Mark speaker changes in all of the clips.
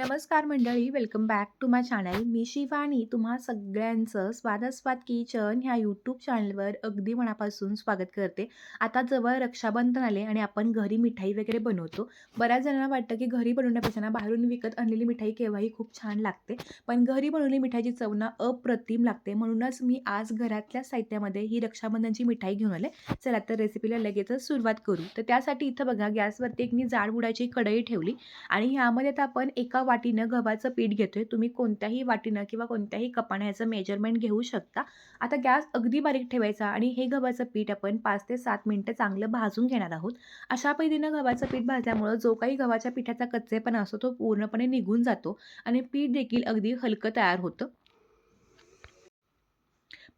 Speaker 1: नमस्कार मंडळी welcome back to my channel मी शिवानी तुम्हा सगळ्यांचं स्वादास्वाद किचन ह्या यूट्यूब चॅनलवर अगदी मनापासून स्वागत करते. आता जवळ रक्षाबंधन आले आणि आपण घरी मिठाई वगैरे बनवतो. बऱ्याच जणांना वाटतं की घरी बनवण्यापेक्षा ना बाहेरून विकत आणलेली मिठाई केव्हाही खूप छान लागते. पण घरी बनवलेली मिठाईची चव ना अप्रतिम लागते. म्हणूनच मी आज घरातल्या साहित्यामध्ये ही रक्षाबंधनची मिठाई घेऊन आले. चला तर रेसिपीला लगेचच सुरुवात करू. तर त्यासाठी इथं बघा गॅसवरती एक मी जाड बुडाची कढई ठेवली आणि ह्यामध्ये आता आपण एका वाटीनं गव्हाचं पीठ घेतोय तुम्ही कोणत्याही वाटीनं किंवा कोणत्याही कपानं ह्याचं मेजरमेंट घेऊ शकता. आता गॅस अगदी बारीक ठेवायचा आणि हे गव्हाचं पीठ आपण पाच ते सात मिनटं चांगलं भाजून घेणार आहोत. अशा पद्धतीनं गव्हाचं पीठ भाजल्यामुळं जो काही गव्हाच्या पिठाचा कच्चेपणा असतो तो पूर्णपणे निघून जातो आणि पीठ देखील अगदी हलकं तयार होतं.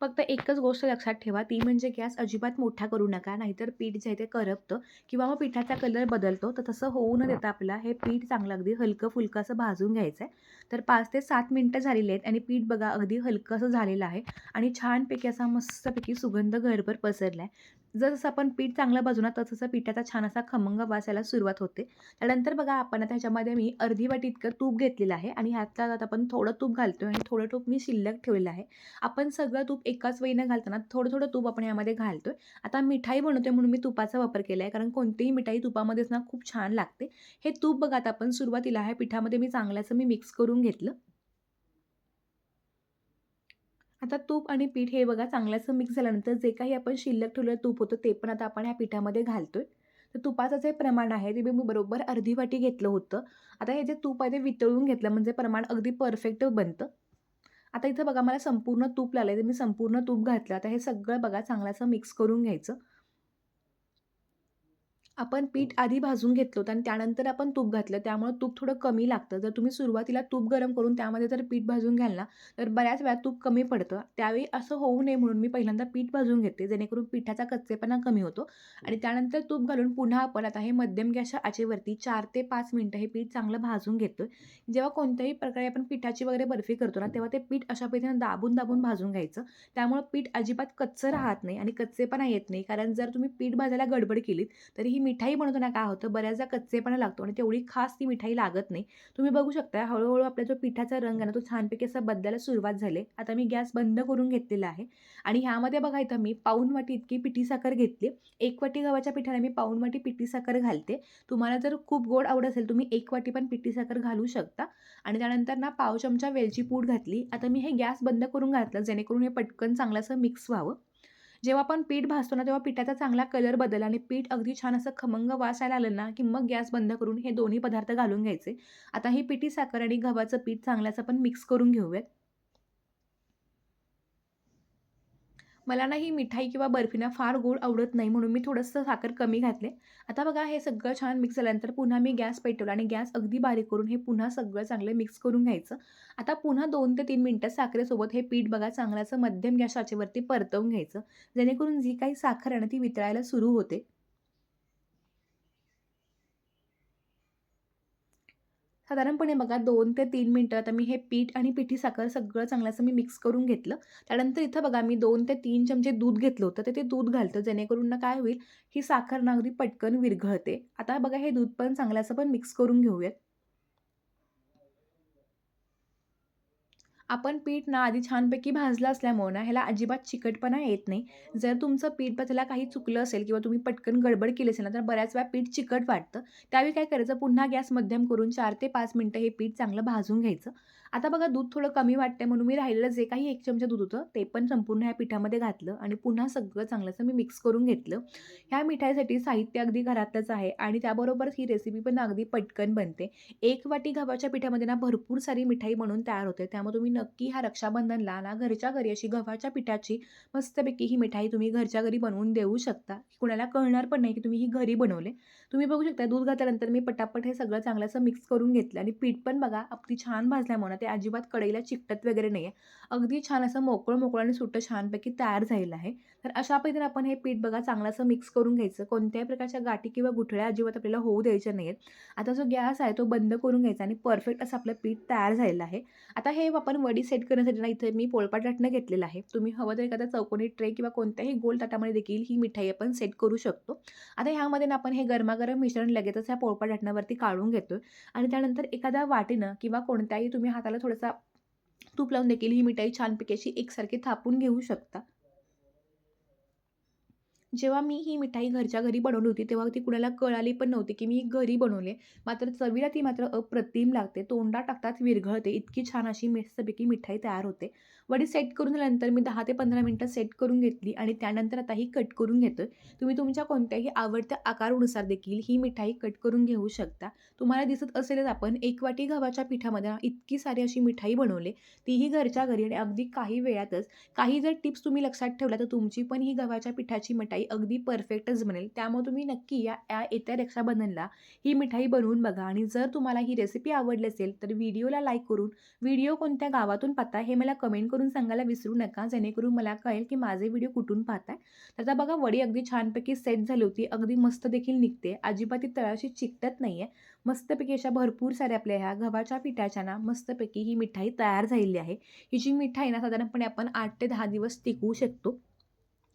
Speaker 1: फक्त एकच गोष्ट लक्षात ठेवा ती म्हणजे गॅस अजिबात मोठा करू नका नाहीतर पीठ जे आहे ते करपतं किंवा मग पिठाचा कलर बदलतो तर तसं होऊ न देता आपला हे पीठ चांगलं अगदी हलकं फुलकं असं भाजून घ्यायचं आहे तर पाच ते सात मिनटं झालेली आहेत आणि पीठ बघा अगदी हलकं असं झालेलं आहे आणि छानपैकी असा मस्तपैकी सुगंध घरभर पसरला आहे जसं आपण पीठ चांगलं भाजू ना तसं पिठाचा छान असा खमंग वास यायला सुरुवात होते. त्यानंतर बघा आपण आता ह्याच्यामध्ये मी अर्धी वाटी इतकं तूप घेतलेलं आहे आणि ह्यातल्या आता आपण थोडं तूप घालतो आणि थोडं तूप मी शिल्लक ठेवलेलं आहे. आपण सगळं तूप एकाच वेळीनं घालताना थोडं थोडं तूप आपण यामध्ये घालतोय. आता मिठाई बनवतो म्हणून मी तुपाचा वापर केला आहे कारण कोणतीही मिठाई तुपामध्येच ना खूप छान लागते. हे तूप बघा आता आपण सुरुवातीला ह्या पिठामध्ये मी चांगल्याचं मी मिक्स करून घेतलं. आता तूप आणि पीठ हे बघा चांगल्याचं मिक्स झाल्यानंतर जे काही आपण शिल्लक ठेवलेलं तूप होतं ते पण आता आपण ह्या पिठामध्ये घालतोय. तर तुपाचं जे प्रमाण आहे ते मी बरोबर अर्धी वाटी घेतलं होतं. आता हे जे तूप आहे ते वितळून घेतलं म्हणजे प्रमाण अगदी परफेक्ट बनतं. आता इथं बघा मला संपूर्ण तूप लागलं तर मी संपूर्ण तूप घातलं. आता हे सगळं बघा चांगलं असं मिक्स करून घ्यायचं. आपण पीठ आधी भाजून घेतलं होतं आणि त्यानंतर आपण तूप घातलं. त्यामुळे तूप थोडं कमी लागतं. जर तुम्ही सुरुवातीला तूप गरम करून त्यामध्ये जर पीठ भाजून घ्याल ना तर बऱ्याच वेळा तूप कमी पडतं. त्यावेळी असं होऊ नये म्हणून मी पहिल्यांदा पीठ भाजून घेते जेणेकरून पिठाचा कच्चेपणा कमी होतो. आणि त्यानंतर तूप घालून पुन्हा आपण आता हे मध्यम गॅसच्या आचेवरती चार ते पाच मिनटं हे पीठ चांगलं भाजून घेतो जेव्हा कोणत्याही प्रकारे आपण पिठाची वगैरे बर्फी करतो ना तेव्हा ते पीठ अशा पद्धतीनं दाबून दाबून भाजून घ्यायचं. त्यामुळं पीठ अजिबात कच्चं राहत नाही आणि कच्चेपणा येत नाही. कारण जर तुम्ही पीठ भाजायला गडबड केलीत तर ही मिठाई बनवतो ना काय होतं बऱ्याचदा कच्चेपणा लागतो आणि तेवढी खास ती मिठाई लागत नाही. तुम्ही बघू शकता हळूहळू आपला जो पिठाचा रंग आहे ना तो छानपैकी असा बदलायला सुरुवात झाली आता मी गॅस बंद करून घेतलेला आहे आणि ह्यामध्ये बघा इथं मी पाऊनवाटी इतकी पिठी साखर घेतली एक वाटी गव्हाच्या पिठाला मी पाऊन वाटी पिठी साखर घालते. तुम्हाला जर खूप गोड आवड असेल तुम्ही एक वाटी पण पिठी साखर घालू शकता. आणि त्यानंतर ना पाव चमचा वेलची पूड घातली. आता मी हे गॅस बंद करून घातलं जेणेकरून हे पटकन चांगलं असं मिक्स व्हावं. जेव्हा आपण पीठ भाजतो ना तेव्हा पिठाचा चांगला कलर बदल आणि पीठ अगदी छान असं खमंग वास यायला आलं ना की मग गॅस बंद करून हे दोन्ही पदार्थ घालून घ्यायचे. आता ही पिठी साखर आणि गव्हाचं पीठ चांगल्याचं आपण मिक्स करून घेऊयात. मला ना ही मिठाई किंवा बर्फीना फार गोड आवडत नाही म्हणून मी थोडंसं साखर कमी घातले. आता बघा हे सगळं छान मिक्स झाल्यानंतर पुन्हा मी गॅस पेटवला आणि गॅस अगदी बारीक करून हे पुन्हा सगळं चांगलं मिक्स करून घ्यायचं. आता पुन्हा दोन ते तीन मिनटं साखरेसोबत हे पीठ बघा चांगल्याचं मध्यम गॅस आचेवरती परतवून घ्यायचं. जेणेकरून जी काही साखर आहे ना ती वितळायला सुरू होते. साधारणपणे बघा दोन ते तीन मिनटं आता मी हे पीठ आणि पिठी साखर सगळं चांगलं असं मी मिक्स करून घेतलं. त्यानंतर इथं बघा मी दोन ते तीन चमचे दूध घेतलं होतं. तर ते दूध घालतं जेणेकरून ना काय होईल ही साखर ना अगदी पटकन विरघळते. आता बघा हे दूध पण चांगलं असं पण मिक्स करून घेऊयात. आपण पीठ ना आधी छानपैकी भाजलं असल्यामुळं ना ह्याला अजिबात चिकटपणा येत नाही. जर तुमचं पीठ त्याला काही चुकलं असेल किंवा तुम्ही पटकन गडबड केली असेल ना तर बऱ्याच वेळा पीठ चिकट वाटतं. त्यावेळी काय करायचं? पुन्हा गॅस मध्यम करून चार ते पाच मिनटं हे पीठ चांगलं भाजून घ्यायचं. आता बघा दूध थोडं कमी वाटतंय म्हणून मी राहिलेलं जे काही एक चमचा दूध होतं ते पण संपूर्ण ह्या पिठामध्ये घातलं आणि पुन्हा सगळं चांगलंसं मी मिक्स करून घेतलं. ह्या मिठाईसाठी साहित्य अगदी घरातलंच आहे आणि त्याबरोबरच ही रेसिपी पण अगदी पटकन बनते. एक वाटी गव्हाच्या पिठामध्ये ना भरपूर सारी मिठाई बनवून तयार होते. त्यामुळे तुम्ही नक्की ह्या रक्षाबंधनला ना घरच्या घरी अशी गव्हाच्या पिठाची मस्तपैकी ही मिठाई तुम्ही घरच्या घरी बनवून देऊ शकता. कुणाला कळणार पण नाही की तुम्ही ही घरी बनवले. तुम्ही बघू शकता दूध घातल्यानंतर मी पटापट हे सगळं चांगलं असं मिक्स करून घेतलं आणि पीठ पण बघा अगदी छान भाजल्यामुळे. ते अजिबात कढईला चिकटत वगैरे नाही आहे अगदी छान असं मोकळं मोकळं आणि सुट्टं छानपैकी तयार झालेलं आहे. तर अशा पद्धतीने आपण हे पीठ बघा चांगलं असं मिक्स करून घ्यायचं. कोणत्याही प्रकारच्या गाठी किंवा गुठळ्या अजिबात आपल्याला होऊ द्यायच्या नाही आहेत आता जो गॅस आहे तो बंद करून घ्यायचा आणि परफेक्ट असं आपलं पीठ तयार झालेलं आहे. आता हे आपण वडी सेट करण्यासाठी ना इथे मी पोळपाट लाटणं घेतलेलं आहे. तुम्ही हवं तर एखादा चौकोनी ट्रे किंवा कोणत्याही गोल ताटामध्ये देखील ही मिठाई आपण सेट करू शकतो. आता ह्यामध्ये ना आपण हे गरमागरम गरमागरम मिश्रण लगेचच ह्या पोळपाट लाटण्यावरती काढून घेतो आणि त्यानंतर एखाद्या वाटीनं किंवा कोणत्याही तुम्ही हाताला थोडासा तूप लावून देखील ही मिठाई छानपैकी अशी एकसारखी थापून घेऊ शकता. जेव्हा मी ही मिठाई घरच्या घरी बनवली होती तेव्हा ती कुणाला कळाली पण नव्हती की मी घरी बनवले मात्र चवीला ती मात्र अप्रतिम लागते. तोंडा टाकताच विरघळते. इतकी छान अशी मस्तपैकी मिठाई तयार होते. वडी सेट करून झाल्यानंतर मी दहा ते पंधरा मिनटं सेट करून घेतली आणि त्यानंतर आता ही कट करून घेतो तुम्ही तुमच्या कोणत्याही आवडत्या आकारानुसार देखील ही मिठाई कट करून घेऊ शकता. तुम्हाला दिसत असेलच आपण एक वाटी गव्हाच्या पिठामध्ये इतकी सारी अशी मिठाई बनवली. तीही घरच्या घरी आणि अगदी काही वेळातच. काही जर टिप्स तुम्ही लक्षात ठेवल्या तर तुमची पण ही गव्हाच्या पिठाची मिठाई अगदी परफेक्टच बनेल. त्यामुळे तुम्ही नक्की या या येत्या रक्षाबंधनला ही मिठाई बनवून बघा. आणि जर तुम्हाला ही रेसिपी आवडली असेल तर व्हिडिओला लाईक करून व्हिडिओ कोणत्या गावातून पाहता हे मला कमेंट करून सांगायला विसरू नका. जेणेकरून मला कळेल की माझे व्हिडिओ कुठून पाहताय. त्याचा बघा वडी अगदी छानपैकी सेट झाली होती. अगदी मस्त देखील निघते. अजिबात ती तळाशी चिकटत नाही आहे मस्तपैकी अशा भरपूर साऱ्या आपल्या ह्या गव्हाच्या पिठाच्या ना मस्तपैकी ही मिठाई तयार झालेली आहे. ही जी मिठाई ना साधारणपणे आपण आठ ते दहा दिवस टिकवू शकतो.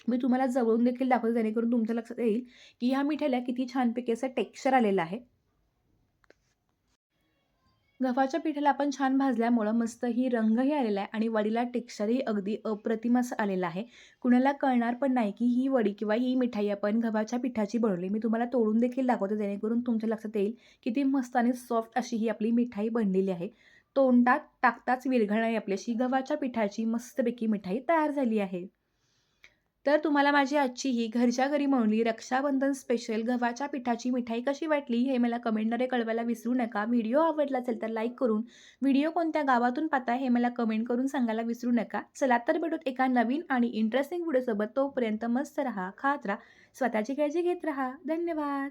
Speaker 1: मी तुम्हाला जवळून देखील दाखवते जेणेकरून तुमच्या लक्षात येईल की ह्या मिठाईला किती छानपैकी असं टेक्स्चर आलेलं आहे. गव्हाच्या पिठाला आपण छान भाजल्यामुळं मस्त ही रंगही आलेला आहे आणि वडीला टेक्स्चरही अगदी अप्रतिम असं आलेलं आहे. कुणाला कळणार पण नाही की ही वडी किंवा ही मिठाई आपण गव्हाच्या पिठाची बनवली. मी तुम्हाला तोडून देखील दाखवते जेणेकरून तुमच्या लक्षात येईल किती मस्त आणि सॉफ्ट अशी ही आपली मिठाई बनलेली आहे. तोंडात टाकताच विरघळणारी आपल्याशी गव्हाच्या पिठाची मस्तपैकी मिठाई तयार झाली आहे. तर तुम्हाला माझी आजची ही घरच्या घरी म्हणली रक्षाबंधन स्पेशल गव्हाच्या पिठाची मिठाई कशी वाटली हे मला कमेंटद्वारे कळवायला विसरू नका. व्हिडिओ आवडला असेल तर लाईक करून व्हिडिओ कोणत्या गावातून पाहता हे मला कमेंट करून सांगायला विसरू नका. चला तर भेटूत एका नवीन आणि इंटरेस्टिंग व्हिडिओसोबत तोपर्यंत मस्त राहा खात राहा स्वतःची काळजी घेत राहा. धन्यवाद.